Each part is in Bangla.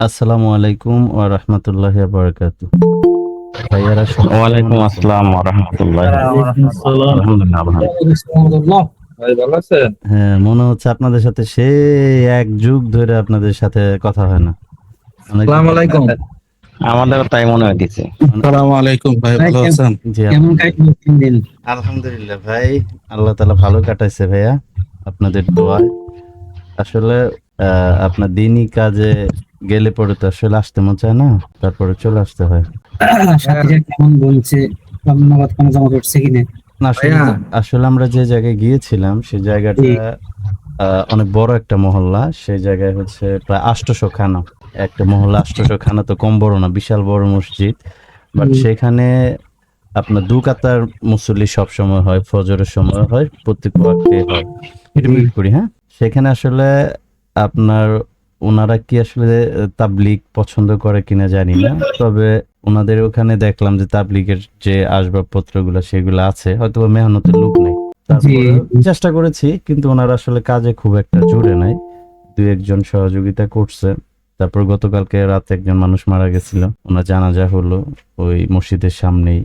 আসসালামু আলাইকুম ওয়া রাহমাতুল্লাহি ওয়া বারাকাতু ভাইয়ারা কেমন আছেন? আসসালাম ওয়া রাহমাতুল্লাহ আলহামদুলিল্লাহ ভালো। আছেন? হ্যাঁ মনে হচ্ছে আপনাদের সাথে সেই এক যুগ ধরে আপনাদের সাথে কথা হয় না। আসসালামু আলাইকুম। আমাদেরও তাই মনে হইতেছে আসসালামু আলাইকুম ভাই ভালো আছেন? জি কেমন কাটলো তিন দিন? আলহামদুলিল্লাহ ভাই আল্লাহ তাআলা ভালো কাটাইছে ভাইয়া আপনাদের দোয়ায়। আসলে আহ, আপনার দিনই কাজে গেলে পরে তো আসলে আসতে মন চায় না তারপরে চলে আসতে হয়। কেমন বলছে ধন্যবাদ কোনো জমা করছে কিনা আসলে আমরা যে জায়গায় গিয়েছিলাম সেই জায়গাটা আহ, অনেক বড় একটা মহল্লা সেই জায়গায় হচ্ছে প্রায় আষ্টশো খানা। একটা মহল্লা আষ্টশো খানা তো কম বড় না বিশাল বড় মসজিদ। বাট সেখানে আপনার দু কাতার মুসল্লি সব সময় হয় ফজরের সময় হয় প্রত্যেক ওয়াক্তে হয়। করি হ্যাঁ? সেখানে আসলে আপনার ওনারা কি আসলে তাবলিগ পছন্দ করে কিনা জানি না। তবে ওনাদের ওখানে দেখলাম যে তাবলিগের যে আসবাবপত্র আসবাবপত্রগুলো সেগুলো আছে। হয়তো মেহনতের লোক নেই। চেষ্টা করেছি কিন্তু ওনারা আসলে কাজে খুব একটা জোরে নাই। দুই একজন সহযোগিতা করছে। তারপর গতকালকে রাতে একজন মানুষ মারা গেছিল। ওনার জানাজা হলো ওই মসজিদের সামনেই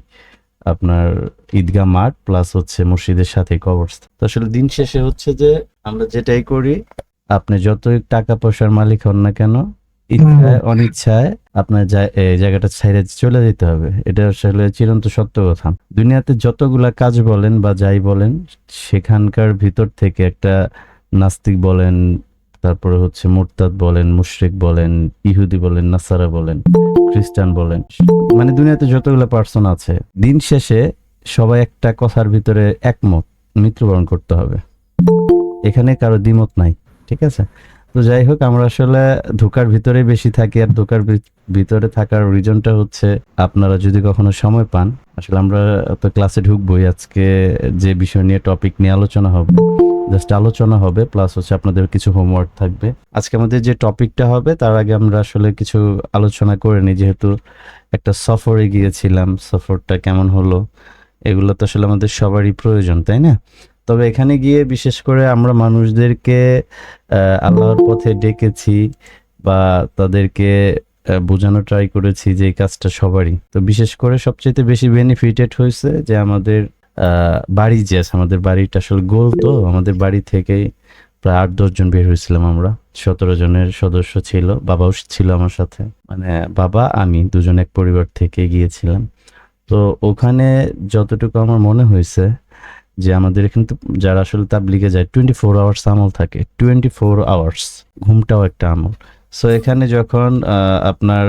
আপনার ঈদগাহ মাঠ প্লাস হচ্ছে মসজিদের সাথে কবরস্থান। তো আসলে দিন শেষে হচ্ছে যে আমরা যেটাই করি আপনি যতই টাকা পয়সার মালিক হন না কেন ইচ্ছায় অনিচ্ছায় আপনার এই জায়গাটা ছেড়ে চলে যেতে হবে। এটা আসলে চিরন্ত সত্য কথা। দুনিয়াতে যতগুলা কাজ বলেন বা যাই বলেন সেখানকার ভিতর থেকে একটা নাস্তিক বলেন তারপরে হচ্ছে মুরতাদ বলেন মুশরিক বলেন ইহুদি বলেন নাসারা বলেন খ্রিস্টান বলেন মানে দুনিয়াতে যতগুলো পার্সন আছে দিন শেষে সবাই একটা কথার ভিতরে একমত মৃত্যুবরণ করতে হবে। এখানে কারও দ্বিমত নাই। ঠিক আছে? তো যাই হোক, আমরা আসলে ধোকার ভিতরে বেশি থাকি আর ধোকার ভিতরে থাকার রিজনটা হচ্ছে আপনারা যদি কখনো সময় পান, আসলে আমরা তো ক্লাসে ঢুকবোই। আজকে যে বিষয় নিয়ে টপিক নিয়ে আলোচনা হবে জাস্ট আলোচনা হবে প্লাস হচ্ছে আপনাদের কিছু হোমওয়ার্ক থাকবে। আজকে আমাদের যে টপিকটা হবে, তার আগে আমরা আসলে কিছু আলোচনা করে নিই। যেহেতু একটা সফরে গিয়েছিলাম, সফরটা কেমন হলো, এগুলো তো আসলে আমাদের সবারই প্রয়োজন, তাই না? তবে এখানে গিয়ে বিশেষ করে আমরা মানুষদেরকে আল্লাহর পথে ডেকেছি বা তাদেরকে বোঝানো ট্রাই করেছি যে এই কাজটা সবারই। তো বিশেষ করে সবচেয়ে বেশি বেনিফিটেড হয়েছে যে আমাদের বাড়ি যে আছে, আমাদের বাড়িটা আসলে গোল তো, আমাদের বাড়ি থেকেই প্রায় আট দশজন বের হয়েছিলাম আমরা। সতেরো জনের সদস্য ছিল, বাবাও ছিল আমার সাথে। মানে বাবা, আমি দুজন এক পরিবার থেকে গিয়েছিলাম। তো ওখানে যতটুকু আমার মনে হয়েছে যে আমাদের এখানে যারা আসলে তাবলিগে যায় টোয়েন্টি ফোর আওয়ার্স আমল থাকে। টোয়েন্টি ফোর আওয়ার্স ঘুমটাও একটা আমল। সো এখানে যখন আপনার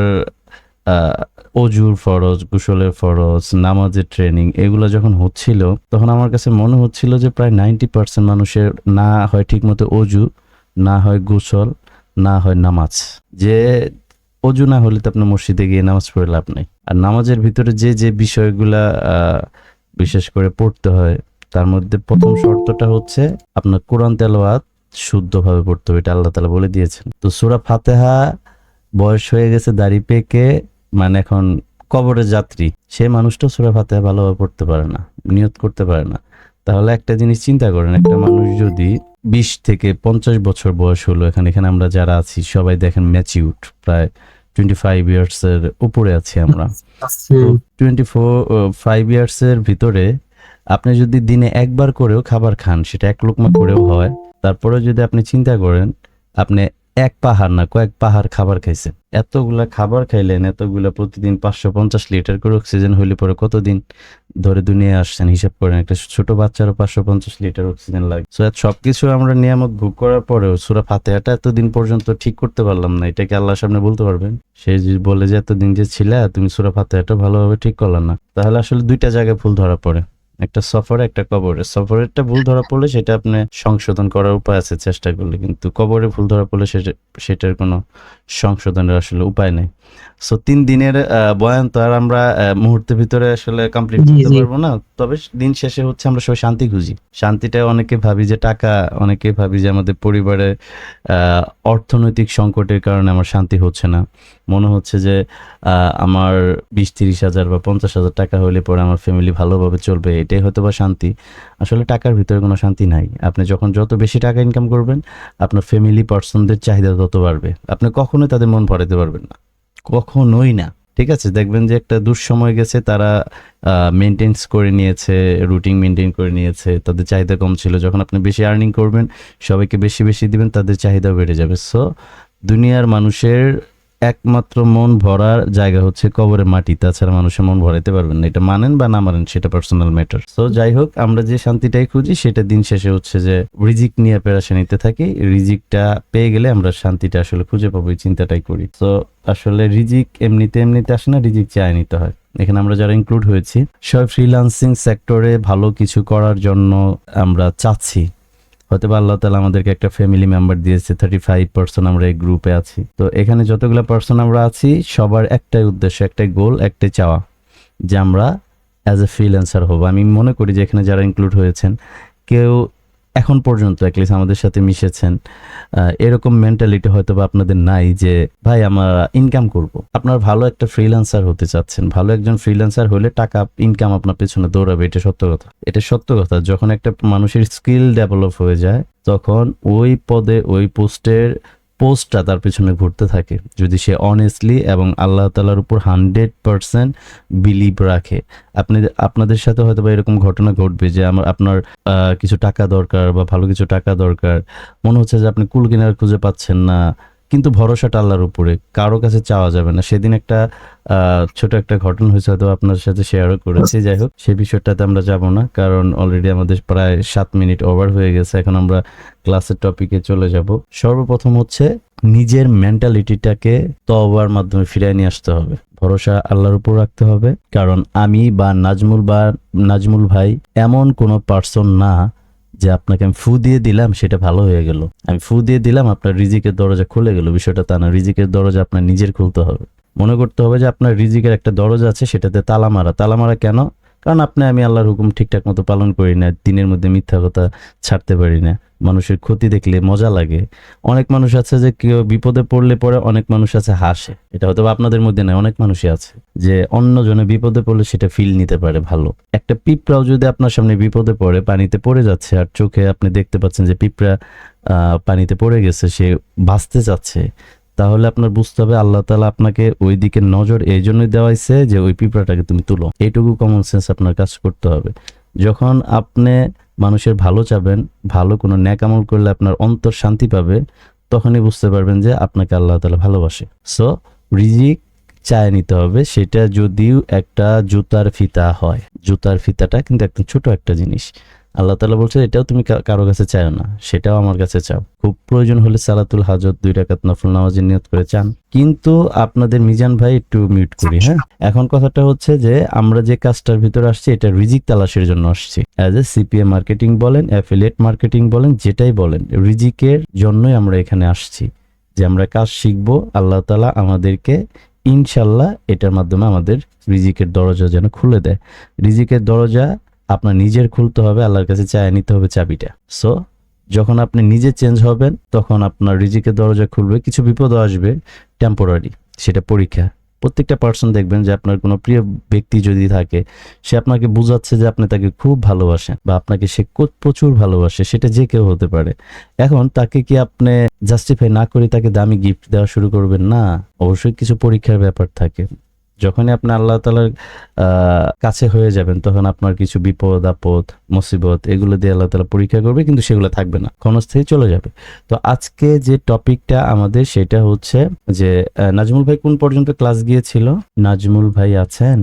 অজুর ফরজ, গোসলের ফরজ, নামাজের ট্রেনিং এগুলো যখন হচ্ছিল, তখন আমার কাছে মনে হচ্ছিল যে প্রায় নাইনটি পার্সেন্ট মানুষের না হয় ঠিকমতো অজু, না হয় গোসল, না হয় নামাজ। যে অজু না হলে তো আপনার মসজিদে গিয়ে নামাজ পড়ে লাভ নেই। আর নামাজের ভিতরে যে যে বিষয়গুলা বিশেষ করে পড়তে হয় তার মধ্যে প্রথম শর্তটা হচ্ছে আপনার কোরআন তেলাওয়াত শুদ্ধভাবে পড়তে হবে এটা আল্লাহ তালা বলে দিয়েছেন। তো সুরা ফাতেহা বয়স হয়ে গেছে দাড়ি পেকে মানে এখন কবরের যাত্রী সে মানুষটা সুরা ফাতেহা ভালোভাবে পড়তে পারে না নিয়ত করতে পারে না। তাহলে একটা জিনিস চিন্তা করেন একটা মানুষ যদি বিশ থেকে পঞ্চাশ বছর বয়স হলো এখানে এখানে আমরা যারা আছি সবাই দেখেন ম্যাচিউড প্রায় টোয়েন্টি ফাইভ ইয়ার্স এর উপরে আছি আমরা। টোয়েন্টি ফোর ফাইভ ইয়ার্স এর ভিতরে আপনি যদি দিনে একবার করেও খাবার খান, সেটা এক লোকমা করেও হয়। তারপরে যদি আপনি চিন্তা করেন, আপনি এক পাহাড় না, কয়েক পাহাড় খাবার খাইছেন। এতগুলা খাবার খাইলেন, এতগুলা প্রতিদিন পাঁচশো পঞ্চাশ লিটার করে অক্সিজেন হইলে পরে কতদিন ধরে দুনিয়ায় আসছেন? হিসাব করেন, একটা ছোট বাচ্চারও পাঁচশো পঞ্চাশ লিটার অক্সিজেন লাগে। সো সবকিছু আমরা নিয়ামত ভোগ করার পরেও সুরা ফাতেহাটা এতদিন পর্যন্ত ঠিক করতে পারলাম না। এটাকে আল্লাহর সামনে বলতে পারবেন? সে বলে যে, এতদিন যে ছিলা, তুমি সুরা ফাতেহাটা ভালোভাবে ঠিক করলাম না। তাহলে আসলে দুইটা জায়গায় ফুল ধরা পড়ে। একটা সফরে একটা কবরে। সফরেরটা ভুল ধরা পড়লে সেটা আপনি সংশোধন করার উপায় আছে চেষ্টা করলে কিন্তু কবরে ভুল ধরা পড়লে সেটা সেটার কোনো সংশোধনের আসলে উপায় নেই। সো তিন দিনের বয়ান তো আর আমরা মুহূর্তের ভিতরে আসলে কমপ্লিট করতে পারব না। তবে দিন শেষে হচ্ছে আমরা সবাই শান্তি খুঁজি। শান্তিটা অনেকে ভাবি যে টাকা অনেকে ভাবি যে আমাদের পরিবারে আহ, অর্থনৈতিক সংকটের কারণে আমার শান্তি হচ্ছে না। মনে হচ্ছে যে আমার বিশ, তিরিশ হাজার বা পঞ্চাশ হাজার টাকা হলে পরে আমার ফ্যামিলি ভালোভাবে চলবে, এটাই হয়তো বা শান্তি। আসলে টাকার ভিতরে কোনো শান্তি নাই। আপনি যখন যত বেশি টাকা ইনকাম করবেন, আপনার ফ্যামিলি পার্সনদের চাহিদা তত বাড়বে। আপনি কখনোই তাদের মন ভরাতে পারবেন না। কখনোই না। ঠিক আছে? দেখবেন যে একটা দুঃসময় গেছে, তারা মেনটেন্স করে নিয়েছে রুটিন মেনটেন করে নিয়েছে, তাদের চাহিদা কম ছিল। যখন আপনি বেশি আর্নিং করবেন, সবাইকে বেশি বেশি দিবেন, তাদের চাহিদা বেড়ে যাবে। সো দুনিয়ার মানুষের একমাত্র মন ভরার জায়গা হচ্ছে কবরের মাটি। তাছাড়া মানুষের মন ভরাইতে পারবেন না। এটা মানেন বা না মানেন সেটা পার্সোনাল ম্যাটার সো যাই হোক, আমরা যে শান্তিটাই খুঁজি, সেটা দিন শেষে হচ্ছে যে রিজিক নিয়ে পেরাশানিতে থাকি। রিজিকটা পেয়ে গেলে আমরা শান্তিটা আসলে খুঁজে পাবো, এই চিন্তাটাই করি। তো আসলে রিজিক এমনিতে এমনিতে আসে না, রিজিক চায় নিতে হয়। এখানে আমরা যারা ইনক্লুড হয়েছি, সব ফ্রিল্যান্সিং সেক্টরে ভালো কিছু করার জন্য আমরা চাচ্ছি। হয়তো বা আল্লাহ তালা আমাদেরকে একটা ফ্যামিলি মেম্বার দিয়েছে থার্টি ফাইভ পার্সন আমরা এই গ্রুপে আছি। তো এখানে যতগুলো পার্সন আমরা আছি, সবার একটাই উদ্দেশ্য, একটাই গোল একটাই চাওয়া যে আমরা অ্যাজ এ ফ্রিল্যান্সার হব। আমি মনে করি যে এখানে যারা ইনক্লুড হয়েছেন, কেউ এখন পর্যন্ত অ্যাটলিস্ট আমাদের সাথে মিশেছেন এরকম মেন্টালিটি হয়তো বা আপনাদের নাই যে, ভাই, আমরা ইনকাম করব। আপনার ভালো একটা ফ্রিল্যান্সার হতে চাচ্ছেন, ভালো একজন ফ্রিল্যান্সার হলে টাকা ইনকাম আপনার পেছনে দৌড়াবে, এটা সত্য কথা। এটা সত্য কথা, যখন একটা মানুষের স্কিল ডেভেলপ হয়ে যায়, তখন ওই পদে, ওই পোস্টের পোস্টটা তার পিছনে ঘুরতে থাকে, যদি সে অনেস্টলি এবং আল্লাহ তালার উপর হান্ড্রেড পারসেন্ট বিলিভ রাখে। আপনি, আপনাদের সাথে হয়তো বা এরকম ঘটনা ঘটবে যে আমার, আপনার কিছু টাকা দরকার বা ভালো কিছু টাকা দরকার। মনে হচ্ছে যে আপনি কুল কিনার খুঁজে পাচ্ছেন না। কিন্তু ভরসাটা আল্লাহর উপরে। কারও কাছে চাওয়া যাবে না। সেদিন একটা ছোট একটা ঘটনা হয়েছে, হয়তো আপনার সাথে শেয়ারও করেছি। যাই হোক সেই বিষয়টাতে আমরা যাব না, কারণ অলরেডি আমাদের প্রায় সাত মিনিট ওভার হয়ে গেছে। এখন আমরা ক্লাসের টপিকে চলে যাব। সর্বপ্রথম হচ্ছে, নিজের মেন্টালিটিটাকে তওবার মাধ্যমে ফিরিয়ে নিয়ে আসতে হবে। ভরসা আল্লাহর উপর রাখতে হবে। কারণ আমি বা নাজমুল বা নাজমুল ভাই এমন কোনো পার্সন না যে আপনাকে আমি ফু দিয়ে দিলাম, সেটা ভালো হয়ে গেল। আমি ফু দিয়ে দিলাম, আপনার রিজিকের দরজা খুলে গেল। বিষয়টা তা না, রিজিকের দরজা আপনার নিজের খুলতে হবে। মনে করতে হবে যে আপনার রিজিকের একটা দরজা আছে, সেটাতে তালা মারা। তালা মারা কেন? কারণ আপনি, আমি আল্লাহর হুকুম ঠিকঠাক মতো পালন করি না, দিনের মধ্যে মিথ্যা কথা ছাড়তে পারি না। মানুষের ক্ষতি দেখলে মজা লাগে। অনেক মানুষ আছে যে, কেউ বিপদে পড়লে পরে অনেক মানুষ আছে হাসে। এটা হয়তো আপনাদের মধ্যে নয় অনেক মানুষই আছে যে, অন্যজনে বিপদে পড়লে সেটা ফিল নিতে পারে ভালো। একটা পিঁপড়াও যদি আপনার সামনে বিপদে পড়ে, পানিতে পড়ে যাচ্ছে, আর চোখে আপনি দেখতে পাচ্ছেন যে পিঁপড়া পানিতে পড়ে গেছে, সে বাঁচতে চাচ্ছে তাহলে আপনার বুঝতে হবে আল্লাহ তালা আপনাকে ওই দিকে নজর এই জন্যই দেওয়াইছে যে ওই পিঁপড়াটাকে তুমি তুলো। এইটুকু কমন সেন্স আপনার কাজ করতে হবে। যখন আপনি মানুষের ভালো চাবেন, ভালো কোনো ন্যাক আমল করলে আপনার অন্তর শান্তি পাবে, তখনই বুঝতে পারবেন যে আপনাকে আল্লাহ তালা ভালোবাসে। সো রিজিক চায় নিতে হবে, সেটা যদিও একটা জুতার ফিতা হয়। জুতার ফিতাটা কিন্তু একদম ছোট একটা জিনিস। আল্লাহ তালা বলছে এটাও তুমি কারও কাছে চাও না, সেটাও আমার কাছে চাও। খুব প্রয়োজন হলে সালাতুল হাজত, দুই রাকাত নফল নামাজের নিয়ত করে চান। কিন্তু আপনাদের মিজান ভাই একটু মিউট করি হ্যাঁ? এখন কথাটা হচ্ছে যে, আমরা যে কাজটার ভিতরে আসছি, এটা রিজিক তালাশের জন্য আসছি। অ্যাজ এ সিপিএ মার্কেটিং বলেন অ্যাফিলিয়েট মার্কেটিং বলেন, যেটাই বলেন, রিজিকের জন্যই আমরা এখানে আসছি। যে আমরা কাজ শিখব, আল্লাহ তালা আমাদেরকে ইনশাল্লাহ এটার মাধ্যমে আমাদের রিজিকের দরজা যেন খুলে দেয়। রিজিকের দরজা আপনার নিজের খুলতে হবে, আল্লাহর কাছে চায় নিতে হবে চাবিটা। সো যখন আপনি নিজে চেঞ্জ হবেন, তখন আপনার রিজিকের দরজা খুলবে, কিছু বিপদও আসবে টেম্পোরারি সেটা পরীক্ষা। প্রত্যেকটা পার্সন দেখবেন যে আপনার কোনো প্রিয় ব্যক্তি যদি থাকে, সে আপনাকে বোঝাচ্ছে যে আপনি তাকে খুব ভালোবাসেন বা আপনাকে সে প্রচুর ভালোবাসে, সেটা যে কেউ হতে পারে। এখন তাকে কি আপনি জাস্টিফাই না করে তাকে দামি গিফট দেওয়া শুরু করবেন? না, অবশ্যই কিছু পরীক্ষার ব্যাপার থাকে। যখনই আপনি আল্লাহ তালার কাছে হয়ে যাবেন তখন আপনার কিছু বিপদ আপদ মুসিবত এগুলো দিয়ে আল্লাহ তালা পরীক্ষা করবে কিন্তু সেগুলো থাকবে না ক্ষণস্থায়ী চলে যাবে। তো আজকে যে টপিকটা আমাদের সেটা হচ্ছে যে নাজমুল ভাই কোন পর্যন্ত ক্লাস গিয়েছিল? নাজমুল ভাই আছেন?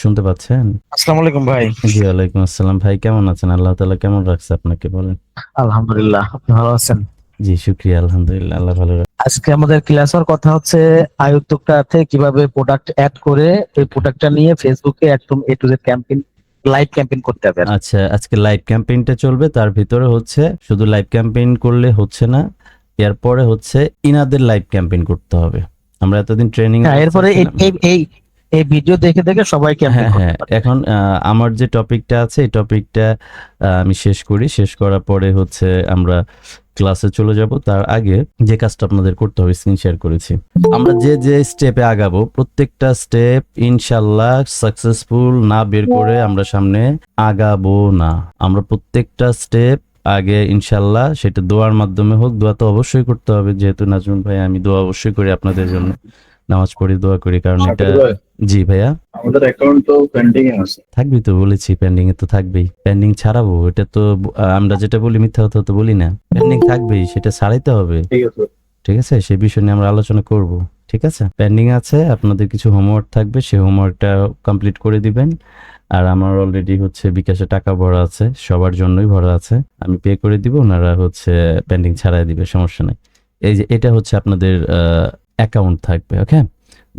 শুনতে পাচ্ছেন? আসসালামু আলাইকুম ভাই। জি ওয়ালাইকুম আসসালাম ভাই কেমন আছেন? আল্লাহ তালা কেমন রাখছে আপনাকে বলেন? আলহামদুলিল্লাহ আপনি ভালো আছেন? জি শুক্রিয়া আলহামদুলিল্লাহ আল্লাহ ভালো। আজকে আমাদের ক্লাস হওয়ার কথা হচ্ছে আয়ুক্তটাতে কীভাবে প্রোডাক্ট অ্যাড করে ওই প্রোডাক্টটা নিয়ে ফেসবুকে একদম A to Z campaign live campaign করতে হবে আচ্ছা আজকে লাইভ ক্যাম্পেইনটা চলবে তার ভিতরে হচ্ছে শুধু লাইভ ক্যাম্পেইন করলে হচ্ছে না এরপরে হচ্ছে ইনাদের লাইভ ক্যাম্পেইন করতে হবে। আমরা এতদিন ট্রেনিং হ্যাঁ এরপরে এই- এই- ভিডিও দেখে দেখে সবাই ক্যাম্পেইন হ্যাঁ হ্যাঁ এখন আমার যে টপিকটা আছে এই টপিকটা আমি শেষ করি। শেষ করার পরে হচ্ছে আমরা ক্লাসে চলে যাব। তার আগে যে কাজটা আপনাদের করতে হবে স্ক্রিন শেয়ার করেছি। আমরা যে যে স্টেপে আগাবো, প্রত্যেকটা স্টেপ ইনশাল্লাহ সাকসেসফুল না বের করে আমরা সামনে আগাবো না। আমরা প্রত্যেকটা স্টেপ আগে ইনশাল্লাহ সেটা দোয়ার মাধ্যমে হোক, দোয়া তো অবশ্যই করতে হবে। যেহেতু নাজমুল ভাই, আমি দোয়া অবশ্যই করি আপনাদের জন্য। নামাজ পড়ি দোয়া করি কারণ এটা জি ভাইয়া? আমাদের অ্যাকাউন্ট তো পেন্ডিং এ আছে। থাকবি তো বলেছি পেন্ডিং এ তো থাকবেই। পেন্ডিং ছাড়াবো এটা তো আমরা যেটা বলি মিথ্যা কথা তো বলি না। পেন্ডিং থাকবেই সেটা ছাড়াইতে হবে। ঠিক আছে। ঠিক আছে? সেই বিষয় নিয়ে আমরা আলোচনা করব। ঠিক আছে? পেন্ডিং আছে আপনাদের কিছু হোমওয়ার্ক থাকবে সেই হোমওয়ার্কটা কমপ্লিট করে দিবেন। আর আমার অলরেডি হচ্ছে বিকাশে টাকা ভরা আছে সবার জন্যই ভরা আছে। আমি পে করে দিব ওনারা হচ্ছে পেন্ডিং ছাড়াই দিবে সমস্যা নাই। এই যে এটা হচ্ছে আপনাদের অ্যাকাউন্ট থাকবে ওকে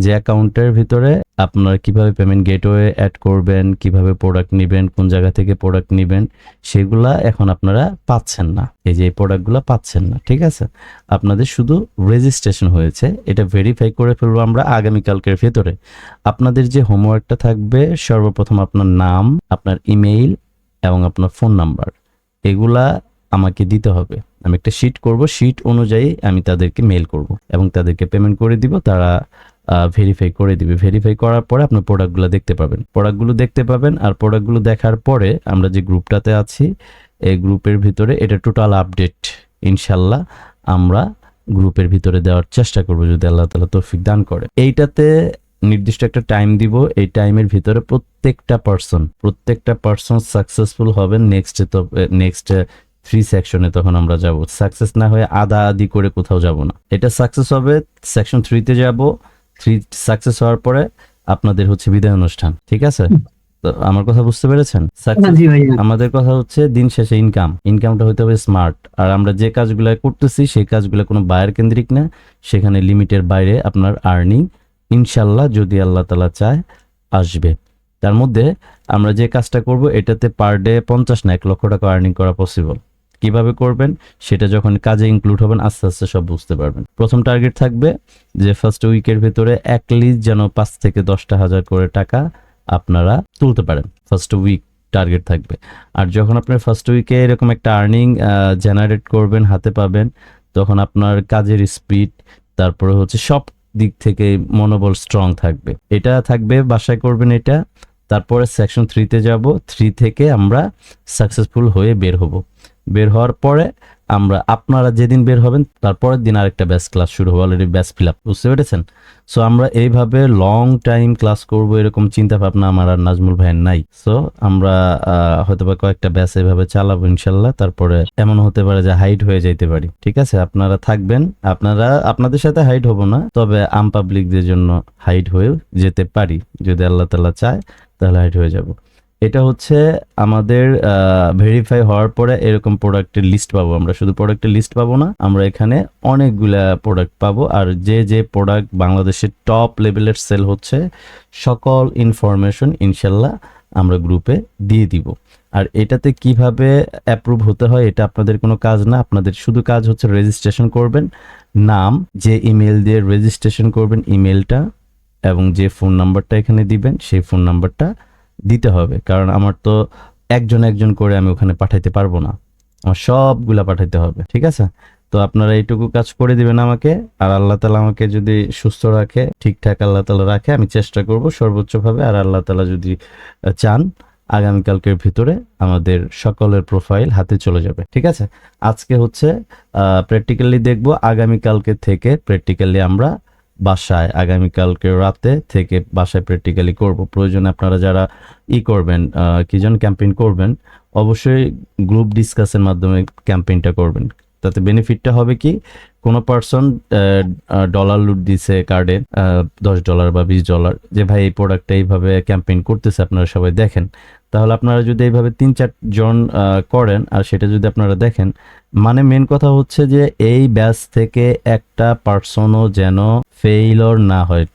যে অ্যাকাউন্টের ভিতরে আপনারা কীভাবে পেমেন্ট গেটওয়ে অ্যাড করবেন, কীভাবে প্রোডাক্ট নেবেন, কোন জায়গা থেকে প্রোডাক্ট নেবেন, সেগুলা এখন আপনারা পাচ্ছেন না। এই যে প্রোডাক্টগুলো পাচ্ছেন না, ঠিক আছে? আপনাদের শুধু রেজিস্ট্রেশন হয়েছে, এটা ভেরিফাই করে ফেলব আমরা আগামীকালকের ভেতরে। আপনাদের যে হোমওয়ার্কটা থাকবে, সর্বপ্রথম আপনার নাম, আপনার ইমেইল এবং আপনার ফোন নাম্বার এগুলা আমাকে দিতে হবে। আমি একটা শিট করব। শিট অনুযায়ী আমি তাদেরকে মেল করব এবং তাদেরকে পেমেন্ট করে দিব। তারা ভেরিফাই করে দিবে। ভেরিফাই করার পরে আপনার প্রোডাক্টগুলো দেখতে পাবেন। প্রোডাক্টগুলো দেখতে পাবেন আর প্রোডাক্টগুলো দেখার পরে আমরা যে গ্রুপটাতে আছি, এই গ্রুপের ভিতরে এটা টোটাল আপডেট ইনশাল্লাহ আমরা গ্রুপের ভিতরে দেওয়ার চেষ্টা করব যদি আল্লাহ তালা তৌফিক দান করে। এইটাতে নির্দিষ্ট একটা টাইম দিব। এই টাইমের ভিতরে প্রত্যেকটা পার্সন প্রত্যেকটা পার্সন সাকসেসফুল হবেন নেক্সট নেক্সট থ্রি সেকশনে তখন আমরা যাব। সাকসেস না হয়ে আদা আদি করে কোথাও যাব না। এটা সাকসেস হবে সেকশন থ্রিতে যাব থ্রি সাকসেস হওয়ার পরে আপনাদের হচ্ছে বিদায় অনুষ্ঠান ঠিক আছে? তো আমার কথা বুঝতে পেরেছেন? ভাইয়া। আমাদের কথা হচ্ছে দিন শেষে ইনকাম ইনকামটা হতে হবে স্মার্ট আর আমরা যে কাজগুলো করতেছি সেই কাজগুলো কোনো বায়ার কেন্দ্রিক না। সেখানে লিমিটের বাইরে আপনার আর্নিং ইনশাল্লাহ যদি আল্লাহ তালা চায় আসবে। তার মধ্যে আমরা যে কাজটা করব এটাতে পার ডে পঞ্চাশ না এক লক্ষ টাকা আর্নিং করা পসিবল কীভাবে করবেন, সেটা যখন কাজে ইনক্লুড হবেন, আস্তে আস্তে সব বুঝতে পারবেন। প্রথম টার্গেট থাকবে যে ফার্স্ট উইকের ভেতরে এক লিস্ট যেন পাঁচ থেকে দশটা হাজার করে টাকা আপনারা তুলতে পারেন। ফার্স্ট উইক টার্গেট থাকবে। আর যখন আপনার ফার্স্ট উইকে এরকম একটা আর্নিং জেনারেট করবেন, হাতে পাবেন, তখন আপনার কাজের স্পিড তারপরে হচ্ছে সব দিক থেকে মনোবল স্ট্রং থাকবে। এটা থাকবে, বাসায় করবেন এটা, তারপরে সেকশন থ্রিতে যাব। থ্রি থেকে আমরা সাকসেসফুল হয়ে বের হব। বের হওয়ার পরে আমরা আপনারা যেদিন বের হবেন তারপরের দিন আরেকটা ব্যাচ ক্লাস শুরু হবে অলরেডি ব্যাচ ফিল আপ বুঝতে পেরেছেন? সো আমরা এইভাবে লং টাইম ক্লাস করব এরকম চিন্তা ভাবনা আমার আর নাজমুল ভাইয়ের নাই। সো আমরা আহ, হয়তোবা কয়েকটা ব্যাচ এইভাবে চালাবো ইনশাল্লাহ তারপরে এমন হতে পারে যে হাইট হয়ে যাইতে পারি। ঠিক আছে? আপনারা থাকবেন আপনারা আপনাদের সাথে হাইট হব না তবে আম পাবলিকদের জন্য হাইট হয়ে যেতে পারি। যদি আল্লাহ তাল্লাহ চায় তাহলে হাইট হয়ে যাব। এটা হচ্ছে আমাদের ভেরিফাই হওয়ার পরে এরকম প্রোডাক্টের লিস্ট পাবো আমরা। শুধু প্রোডাক্টের লিস্ট পাবো না, আমরা এখানে অনেকগুলা প্রোডাক্ট পাবো। আর যে যে প্রোডাক্ট বাংলাদেশের টপ লেভেলের সেল হচ্ছে, সকল ইনফরমেশন ইনশাল্লাহ আমরা গ্রুপে দিয়ে দিব। আর এটাতে কীভাবে অ্যাপ্রুভ হতে হয়, এটা আপনাদের কোনো কাজ না। আপনাদের শুধু কাজ হচ্ছে রেজিস্ট্রেশন করবেন, নাম, যে ইমেল দিয়ে রেজিস্ট্রেশন করবেন ইমেলটা এবং যে ফোন নাম্বারটা এখানে দিবেন, সেই ফোন নাম্বারটা দিতে হবে, কারণ আমার তো একজন একজন করে আমি ওখানে পাঠাইতে পারব না। আমার সবগুলা পাঠাইতে হবে, ঠিক আছে? তো আপনারা এইটুকু কাজ করে দিবেন আমাকে, আর আল্লাহ তালা আমাকে যদি সুস্থ রাখে, ঠিকঠাক আল্লাহ তালা রাখে, আমি চেষ্টা করব সর্বোচ্চভাবে। আর আল্লাহ তালা যদি চান, আগামীকালকের ভিতরে আমাদের সকলের প্রোফাইল হাতে চলে যাবে, ঠিক আছে? আজকে হচ্ছে প্র্যাকটিক্যালি দেখব, আগামীকালকে থেকে প্র্যাকটিক্যালি আমরা বাসায় আগামীকালকে রাতে থেকে বাসায় প্র্যাকটিক্যালি করব। প্রয়োজনে আপনারা যারা ই করবেন কি যেন ক্যাম্পেইন করবেন, অবশ্যই গ্রুপ ডিসকাসের মাধ্যমে ক্যাম্পেইনটা করবেন। তাতে বেনিফিটটা হবে কি, কোনো পার্সন ডলার লুট দিছে কার্ডে দশ ডলার বা বিশ ডলার যে ভাই এই প্রোডাক্টটা এইভাবে ক্যাম্পেইন করতেছে, আপনারা সবাই দেখেন। তাহলে আপনারা যদি এইভাবে তিন চার জন আহ, করেন আর সেটা যদি আপনারা দেখেন মানে মেন কথা হচ্ছে যে এই ব্যাচ থেকে একটা পার্সনও যেন ফেইলর না হয়।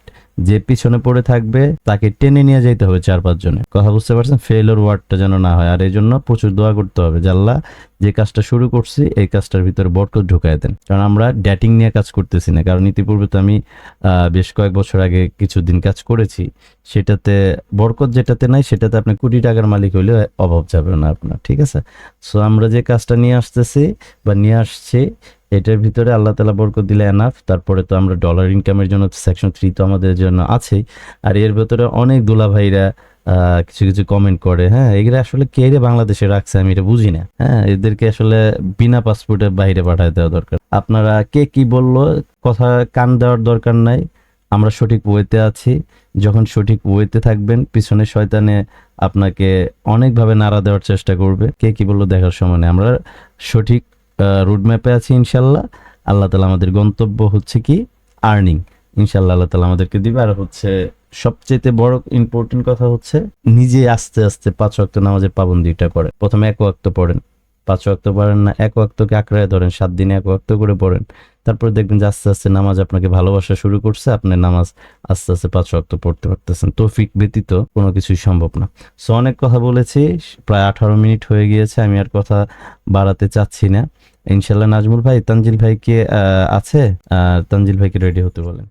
যে পিছনে পড়ে থাকবে, তাকে টেনে নিয়ে যাইতে হবে চার পাঁচ জনে। কথা বুঝতে পারছেন? ফেলোর ওয়ার্ডটা যেন না হয়। আর এই জন্য প্রচুর দোয়া করতে হবে জাল্লা যে কাজটা শুরু করছি, এই কাজটার ভিতরে বরকত ঢুকাই দেন। কারণ আমরা ড্যাটিং নিয়ে কাজ করতেছি না। কারণ ইতিপূর্বে তো আমি বেশ কয়েক বছর আগে কিছুদিন কাজ করেছি, সেটাতে বরকত যেটাতে নাই, সেটাতে আপনি কোটি টাকার মালিক হইলে অভাব যাবে না আপনার, ঠিক আছে? সো আমরা যে কাজটা নিয়ে আসতেছি বা নিয়ে আসছি এটার ভিতরে আল্লাহ তালা বরকত দিলে এনাফ তারপরে তো আমরা ডলার ইনকামের জন্য সেকশন থ্রি তো আমাদের জন্য আছেই। আর এর ভেতরে অনেক দুলা ভাইরা কিছু কিছু কমেন্ট করে হ্যাঁ এগুলো আসলে কে রে বাংলাদেশে রাখছে আমি এটা বুঝি না হ্যাঁ এদেরকে আসলে বিনা পাসপোর্টের বাইরে পাঠায় দেওয়া দরকার। আপনারা কে কি বলল, কথা কান দেওয়ার দরকার নাই। আমরা সঠিক ওয়েতে আছি। যখন সঠিক ওয়েতে থাকবেন, পিছনে শয়তানে আপনাকে অনেকভাবে নাড়া দেওয়ার চেষ্টা করবে। কে কি বলল দেখার সময় আমরা সঠিক রুট ম্যাপে আছি ইনশাল্লাহ আল্লাহ তালা আমাদের গন্তব্য হচ্ছে কি? আর্নিং ইনশাল্লাহ আল্লাহ তালা আমাদেরকে দিবে। আর হচ্ছে সবচেয়ে বড় ইম্পর্টেন্ট কথা হচ্ছে নিজে আস্তে আস্তে পাঁচ ওয়াক্ত নামাজের পাবন্দিটা করে। প্রথমে এক ওয়াক্ত পড়েন। পাঁচ ওয়াক্ত পড়েন না, এক ওয়াক্তকে আঁকড়ায় ধরেন, সাত দিনে এক ওয়াক্ত করে পড়েন। তারপর দেখবেন যে আস্তে আস্তে নামাজ আপনাকে ভালোবাসা শুরু করছে, আপনি নামাজ আস্তে আস্তে পাঁচ ওয়াক্ত পড়তে পারতেছেন। তৌফিক ব্যতীত কোনো কিছুই সম্ভব না। সো অনেক কথা বলেছি, প্রায় আঠারো মিনিট হয়ে গিয়েছে, আমি আর কথা বাড়াতে চাচ্ছি না। ইনশাল্লাহ নাজমুল ভাই তানজিল ভাইকে আহ, আছে? আর তানজিল ভাইকে রেডি হতে বলেন।